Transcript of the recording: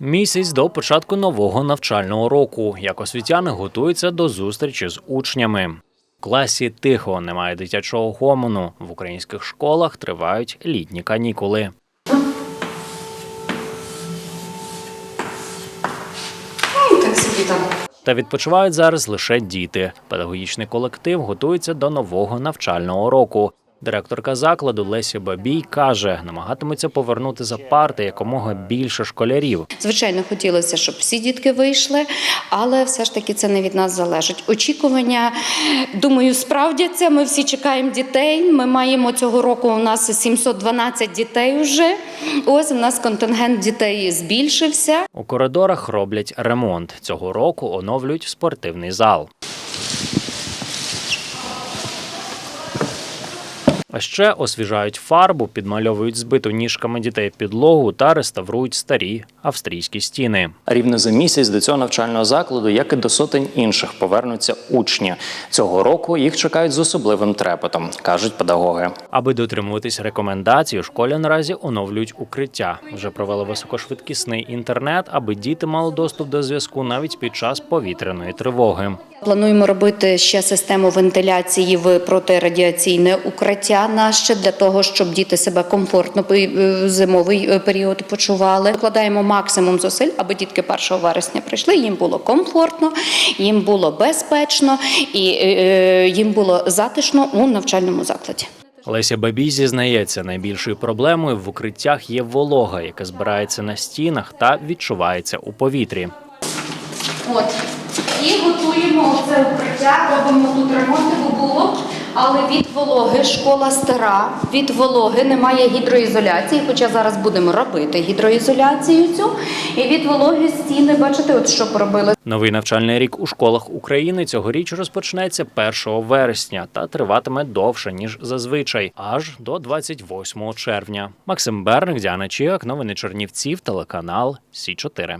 Місяць до початку нового навчального року, як освітяни готуються до зустрічі з учнями. В класі тихо, немає дитячого гомону. В українських школах тривають літні канікули. Ну, так собі там. Та відпочивають зараз лише діти. Педагогічний колектив готується до нового навчального року. Директорка закладу Леся Бабій каже, намагатиметься повернути за парти якомога більше школярів. Звичайно, хотілося, щоб всі дітки вийшли, але все ж таки це не від нас залежить. Очікування, думаю, справдяться. Ми всі чекаємо дітей. Ми маємо цього року у нас 712 дітей вже. Ось у нас контингент дітей збільшився. У коридорах роблять ремонт. Цього року оновлюють спортивний зал. А ще освіжають фарбу, підмальовують збиту ніжками дітей підлогу та реставрують старі австрійські стіни. Рівно за місяць до цього навчального закладу, як і до сотень інших, повернуться учні. Цього року їх чекають з особливим трепетом, кажуть педагоги. Аби дотримуватись рекомендацій, у школі наразі оновлюють укриття. Вже провели високошвидкісний інтернет, аби діти мали доступ до зв'язку навіть під час повітряної тривоги. Плануємо робити ще систему вентиляції в протирадіаційне укриття наше для того, щоб діти себе комфортно в зимовий е, період почували. Вкладаємо максимум зусиль, аби дітки 1 вересня прийшли. Їм було комфортно, їм було безпечно і е, їм було затишно у навчальному закладі. Леся Бабій зізнається, найбільшою проблемою в укриттях є волога, яка збирається на стінах та відчувається у повітрі. От і готуємо це укриття, робимо тут ремонти, бо було. Але від вологи школа стара, від вологи немає гідроізоляції, хоча зараз будемо робити гідроізоляцію цю. І від вологи стіни, бачите, от що поробили. Новий навчальний рік у школах України цьогоріч розпочнеться 1 вересня та триватиме довше ніж зазвичай, аж до 28 червня. Максим Берник, Діана Чігак, новини Чернівців, телеканал Сі 4